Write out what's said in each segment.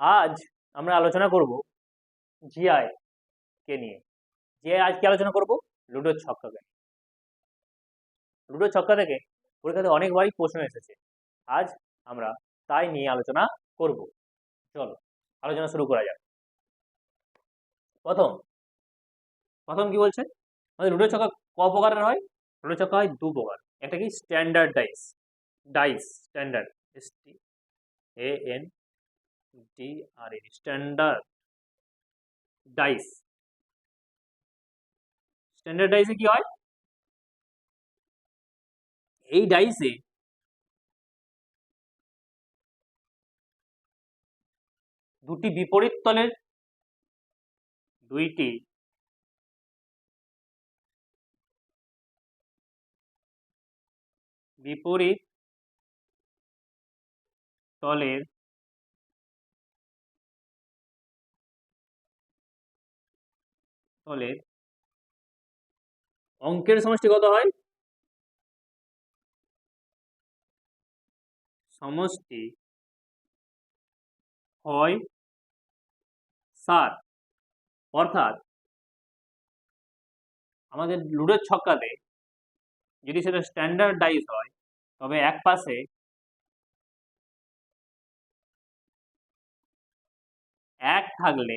আজ আমরা আলোচনা করব জিআই কে নিয়ে। জিআই আজ কি আলোচনা করব? লুডোর ছক্কাকে লুডোর ছক্কা থেকে পরীক্ষাতে অনেকবারই প্রশ্ন এসেছে। আজ আমরা তাই নিয়ে আলোচনা করব। চলো, আলোচনা শুরু করা যাক। প্রথম প্রথম কি বলছে? আমাদের লুডো ছক্কা ক প্রকারের হয়? লুডো ছক্কা হয় দু প্রকার। একটা কি? Standard dice dice standard S T A N D R A standard dice standard ডাইসে কি হয়? এই ডাইসে দুটি বিপরীত তলের দুইটি বিপরীত তলের তলের অঙ্কের সমষ্টি কত হয়? সমষ্টি হয় সাত। অর্থাৎ আমাদের লুডোর ছক্কাতে যদি সেটা স্ট্যান্ডার্ড ডাইস হয়, তবে এক পাশে এক থাকলে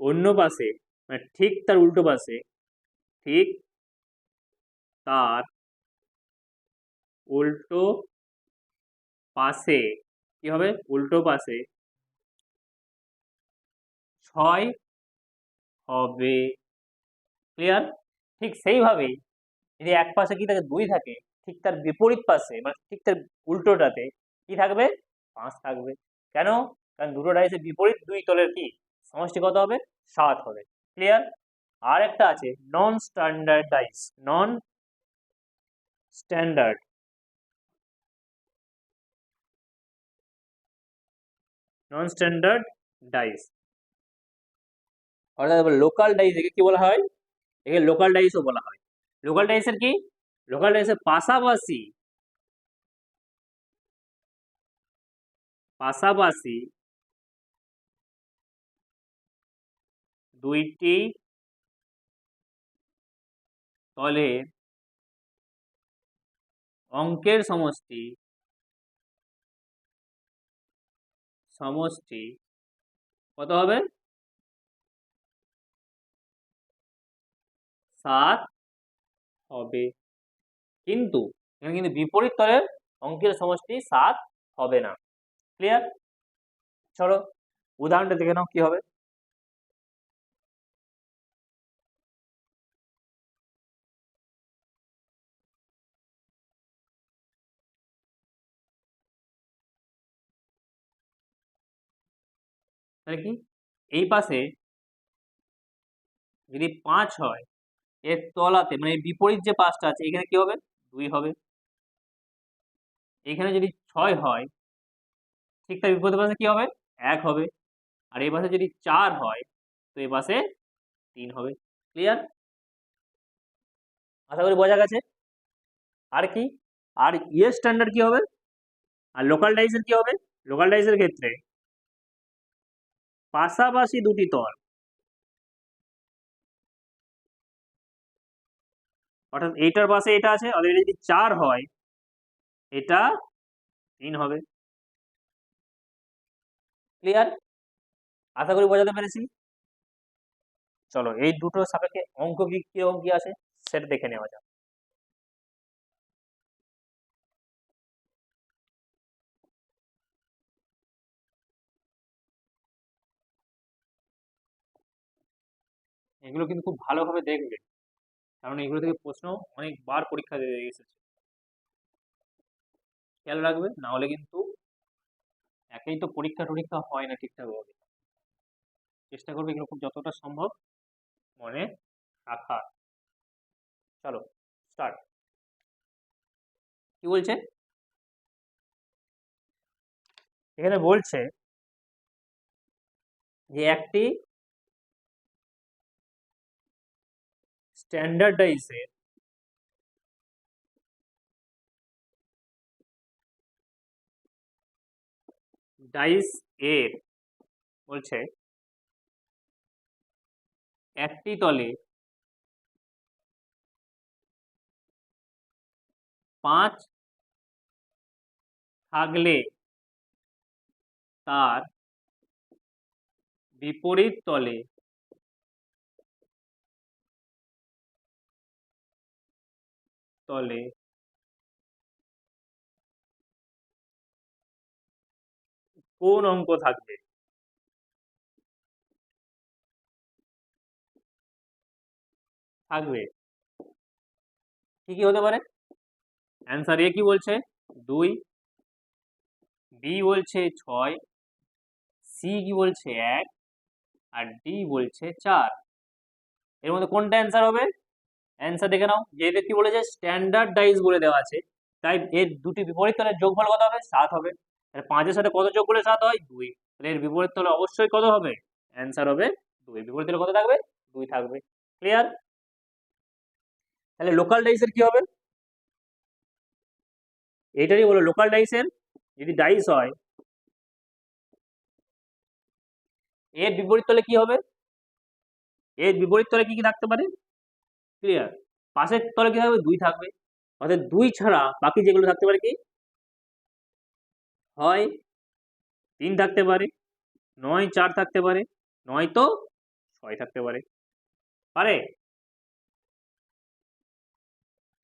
অন্য পাশে মানে ঠিক তার উল্টো পাশে, ঠিক তার উল্টো পাশে, কি হবে? উল্টো পাশে ছয় হবে। ক্লিয়ার ঠিক সেইভাবেই। যদি এক পাশে কি থাকে? দুই থাকে। ঠিক তার বিপরীত পাশে মানে ঠিক তার উল্টোটাতে কি থাকবে? পাঁচ থাকবে। কেন? কারণ দুটো ডাইসের বিপরীত দুই তলের কি? সমষ্টি কত হবে? সাত হবে। ক্লিয়ার আর একটা আছে non standard dice non standard non standard dice অর্থাৎ লোকাল ডাইস একে কি বলা হয়? একে লোকাল ডাইসও বলা হয়। লোকাল ডাইসের কি? লোকাল ডাইসের পাশাপাশি পাশাপাশি দুইটি তলের অঙ্কের সমষ্টি সমষ্টি কত হবে? সাত হবে। কিন্তু এখানে কিন্তু বিপরীত তলের অঙ্কের সমষ্টি সাত হবে না। ক্লিয়ার চলো, উদাহরণটা দেখে নাও কি হবে। তাহলে কি? এই পাশে যদি পাঁচ হয়, এর তলাতে মানে বিপরীত যে পাঁচটা আছে, এখানে কি হবে? দুই হবে। এখানে যদি ছয় হয়, ঠিক তার বিপরীত পাশে কি হবে? এক হবে। আর এই পাশে যদি চার হয়, তো এই পাশে তিন হবে। ক্লিয়ার আশা করি বোঝা গেছে। আর কি? আর ইয়ে স্ট্যান্ডার্ড কি হবে? আর লোকাল ডাইসের কি হবে? লোকাল ডাইসের ক্ষেত্রে পাশাপাশি দুটি তল। অর্থাৎ এইটার পাশে এটা আছে অলরেডি যদি চার হয়, এটা তিন হবে। ক্লিয়ার আশা করি বোঝাতে পেরেছি। চলো, এই দুটো সাপেক্ষে অঙ্ক কি কীরকম কি আছে? সেটা দেখে নেওয়া যাক। এগুলো কিন্তু খুব ভালোভাবে দেখবে। কারণ এগুলো থেকে প্রশ্ন অনেকবার পরীক্ষা দিয়ে এসেছে। খেয়াল রাখবে না হলে কিন্তু একেই তো পরীক্ষা টরীক্ষা হয় না ঠিকঠাকভাবে। চেষ্টা করবে এগুলো খুব যতটা সম্ভব মনে রাখার চলো স্টার্ট কি বলছে? এখানে বলছে যে একটি স্ট্যান্ডার্ডাইজের ডাইস এর বলছে একটি তলে পাঁচ থাকলে তার বিপরীত তলে তলে কোন অঙ্ক থাকবে? থাকবে। কি কি হতে পারে। অ্যান্সার এ কি বলছে? দুই। বি বলছে ছয়। সি কি বলছে এক। আর ডি বলছে চার। এর মধ্যে কোনটা অ্যান্সার হবে? অ্যান্সার দেখে নাও। যেহেতু কি বলেছে স্ট্যান্ডার্ড ডাইস বলে দেওয়া আছে। তাই এর দুটি বিপরীত তলের যোগফল কত হবে? সাত হবে। তাহলে পাঁচের সাথে কত যোগ করলে সাত হয়? দুই। তাহলে এর বিপরীত তলে অবশ্যই কত হবে? অ্যান্সার হবে দুই। বিপরীত তলে কত থাকবে? দুই থাকবে। ক্লিয়ার তাহলে লোকাল ডাইসের কি হবে? এইটারই বলো লোকাল ডাইসের যদি ডাইস হয়, এর বিপরীত তলে কি হবে? এর বিপরীত তলে কি কি থাকতে পারে? ক্লিয়ার পাশের তলে কি থাকবে দুই থাকবে? অর্থাৎ দুই ছাড়া বাকি যেগুলো থাকতে পারে কি? হয় তিন থাকতে পারে, নয় চার থাকতে পারে, নয় তো ছয় থাকতে পারে। পারে?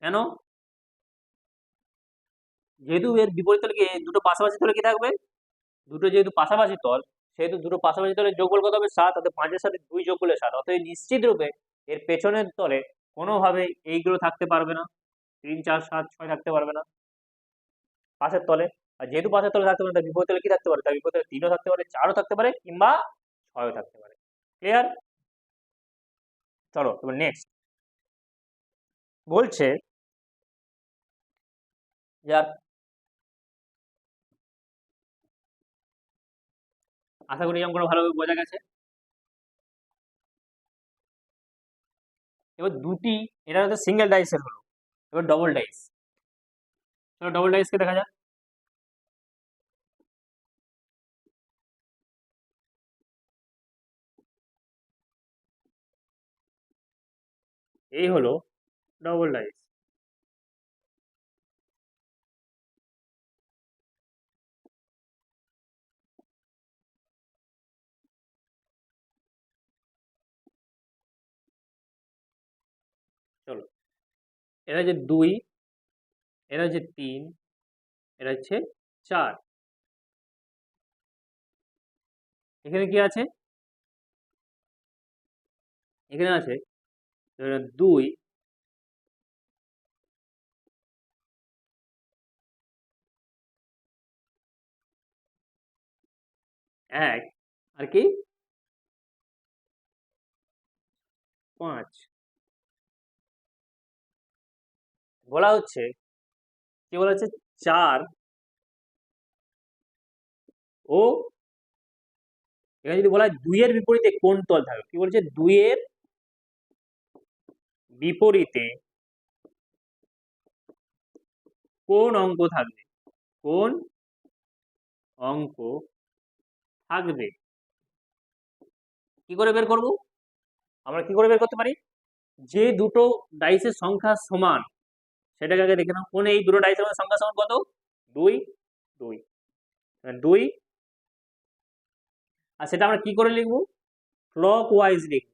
কেন? যেহেতু এর বিপরীত তলে দুটো পাশাপাশি তলে কি থাকবে? দুটো যেহেতু পাশাপাশি তল, সেহেতু দুটো পাশাপাশি তলে যোগফল কত হবে? সাত অর্থাৎ পাঁচের সাথে দুই যোগ করলে সাত। অর্থাৎ নিশ্চিত রূপে এর পেছনের তলে কোনোভাবে এইগুলো থাকতে পারবে না। তিন, চার, সাত, ছয় থাকতে পারবে না। পাশের তলে। আর যেহেতু পাশের তলে থাকতে পারে তার বিপরীত তলে কি থাকতে পারে? তার বিপরীত তলে তিনও থাকতে পারে, চারও থাকতে পারে, কিংবা ছয়ও থাকতে পারে। ক্লিয়ার চলো, এবার নেক্সট বলছে যার আশা করি অঙ্কটা ভালোভাবে বোঝা গেছে। এবার দুটি, এটা হচ্ছে সিঙ্গেল ডাইসের হলো। এবার ডবল ডাইস চলো ডবল ডাইস কে দেখা যাক। এই হলো ডবল ডাইস এরা হচ্ছে দুই, এরা হচ্ছে তিন, এরা হচ্ছে চার। এখানে কি আছে? এখানে আছে দুই, এক, আর কি? পাঁচ। বলা হচ্ছে, কি বলা হচ্ছে? চার ও, এখানে যদি বলা হয় দুইয়ের বিপরীতে কোন তল থাকবে? কি বলছে? দুইয়ের বিপরীতে কোন অঙ্ক থাকবে? কোন অঙ্ক থাকবে? কি করে বের করব? আমরা কি করে বের করতে পারি? যে দুটো ডাইসের সংখ্যা সমান সেটাকে আগে দেখে নাও। কোন এই দুটো ডাইসের মধ্যে সংখ্যা সমান কত? দুই। দুই। দুই। আর সেটা আমরা কি করে লিখব? ক্লক ওয়াইজ লিখব।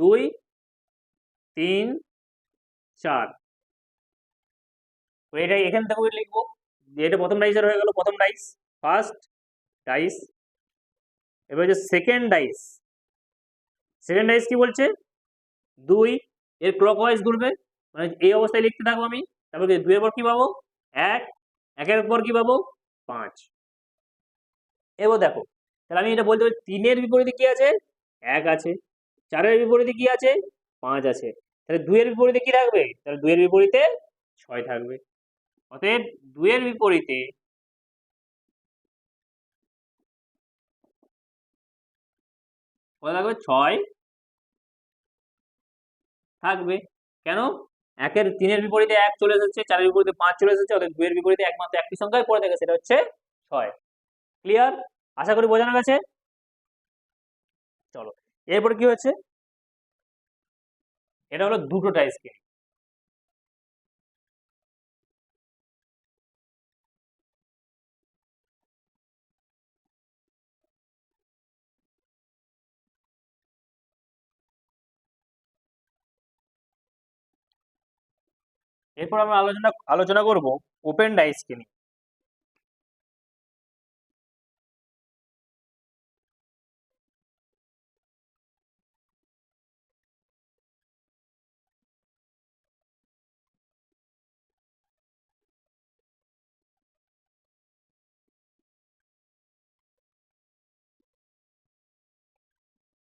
দুই, তিন, চার। তো এটা এখান থেকে লিখব। এটা প্রথম ডাইসের হয়ে গেল, প্রথম ডাইস ফার্স্ট ডাইস এবার হচ্ছে সেকেন্ড ডাইস সেকেন্ড ডাইস কি বলছে? দুই। এর ক্লক ওয়াইজ ঘুরবে। মানে এই অবস্থায় লিখতে থাকব আমি, তারপর কি, দুইয়ের পর কি পাবো? এক, একের পর কি পাবো? পাঁচ। এবার দেখো, তাহলে আমি এটা বলতে পারি, তিনের বিপরীতে কি আছে? এক আছে। চারের বিপরীতে কি আছে? পাঁচ আছে। তাহলে দুইয়ের বিপরীতে কি থাকবে? তাহলে দুইয়ের বিপরীতে ছয় থাকবে। অতএব দুইয়ের বিপরীতে কত থাকবে? ছয়। থাকবে। কেন? একের তিনের বিপরীতে এক চলে এসেছে, চারের বিপরীতে পাঁচ চলে এসেছে, অর্থাৎ দুয়ের বিপরীতে একমাত্র একটি সংখ্যায় পড়ে থাকে, সেটা হচ্ছে ছয়। ক্লিয়ার আশা করি বোঝানো গেছে? চলো। এরপর কি হচ্ছে এটা হলো দুটো টাইস স্কেল এরপর আমরা আলোচনা আলোচনা করব ওপেন ডাইসকে নিয়ে।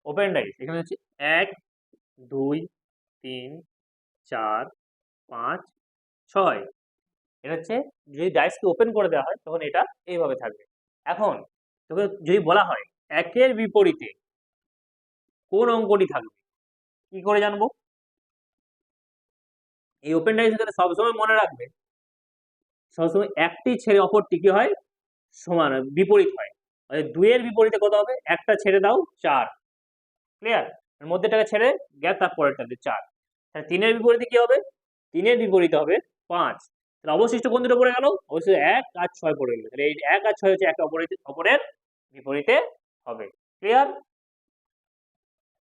ওপেন ডাইস এখানে হচ্ছে এক, দুই, তিন, চার পাঁচ, ছয়। এটা হচ্ছে যদি ডাইসকে ওপেন করে দেওয়া হয়, তখন এটা এইভাবে থাকবে। এখন তোকে যদি বলা হয়, একের বিপরীতে কোন অঙ্কটি থাকবে? কি করে জানব? এই ওপেন ডাইস ক্ষেত্রে সবসময় মনে রাখবে, সবসময় একটি ছেড়ে অপরটি কি হয়? সমান বিপরীত হয়। দুইয়ের বিপরীতে কত হবে? একটা ছেড়ে দাও, চার। ক্লিয়ার মধ্যেটাকে ছেড়ে গ্যাপ তারপরেরটাতে চার। তাহলে তিনের বিপরীতে কি হবে? তিনের বিপরীত হবে পাঁচ। তাহলে অবশিষ্ট কোন দুটো পড়ে গেল? অবশ্যই এক আর ছয় পড়ে গেল। তাহলে এই এক আর ছয় হচ্ছে একটা অপরের অপরের বিপরীতে হবে। ক্লিয়ার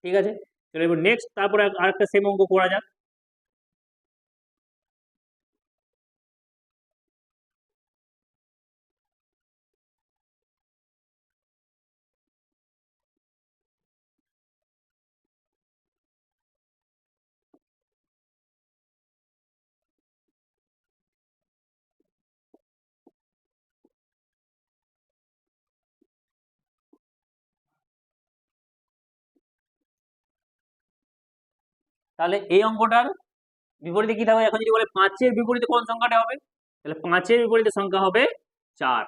ঠিক আছে? তাহলে এবার নেক্সট তারপরে আরেকটা সেম অঙ্ক করা যাক। তাহলে এই অঙ্কটার বিপরীতে কি থাকবে? এখন যদি বলে পাঁচের বিপরীতে কোন সংখ্যাটা হবে? তাহলে পাঁচের বিপরীতে সংখ্যা হবে চার।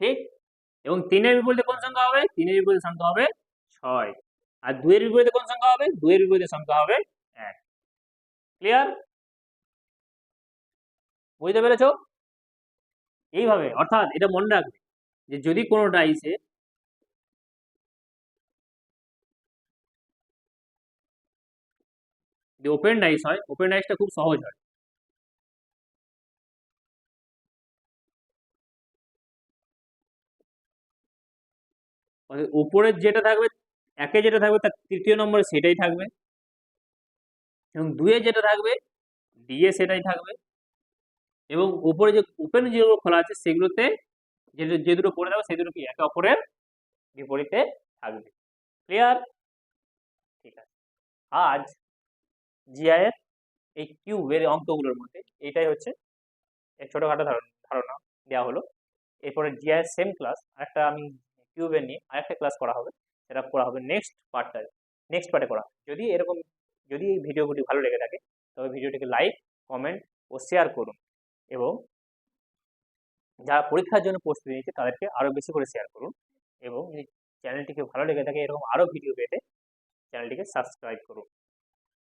ঠিক? এবং তিনের বিপরীতে কোন সংখ্যা হবে? তিনের বিপরীতে সংখ্যা হবে ছয়। আর দুইয়ের বিপরীতে কোন সংখ্যা হবে? দুইয়ের বিপরীতে সংখ্যা হবে এক। ক্লিয়ার বুঝতে পেরেছ? এইভাবে, অর্থাৎ এটা মনে রাখবে যে যদি কোনো ডাইসে যদি ওপেন ডাইস হয় ওপেন ডাইসটা খুব সহজ হয়। অর্থাৎ উপরের যেটা থাকবে, একে যেটা থাকবে তার তৃতীয় নম্বরে সেটাই থাকবে। এবং দুয়ে যেটা থাকবে ডিএ সেটাই থাকবে। এবং উপরে যে ওপেন যেগুলো খোলা আছে, সেগুলোতে যে যে দুটো পড়ে যাবে সেই দুটো কি একে অপরের বিপরীতে থাকবে। ক্লিয়ার ঠিক আছে। আজ জিআইয়ের এই কিউবের অঙ্কগুলোর মধ্যে এটাই হচ্ছে এক ছোটোখাটো ধারণা ধারণা দেওয়া হলো। এরপরে জিআইয়ের সেম ক্লাস আরেকটা আমি কিউবের নিয়ে আরেকটা ক্লাস করা হবে, সেটা করা হবে নেক্সট পার্টটা নেক্সট পার্টে করা। যদি এরকম, যদি এই ভিডিওগুলি ভালো লেগে থাকে, তবে ভিডিওটিকে লাইক কমেন্ট ও শেয়ার করুন এবং যারা পরীক্ষার জন্য প্রস্তুতি নিচ্ছে, তাদেরকে আরও বেশি করে শেয়ার করুন এবং চ্যানেলটিকে ভালো লেগে থাকে, এরকম আরও ভিডিও পেতে চ্যানেলটিকে সাবস্ক্রাইব করুন।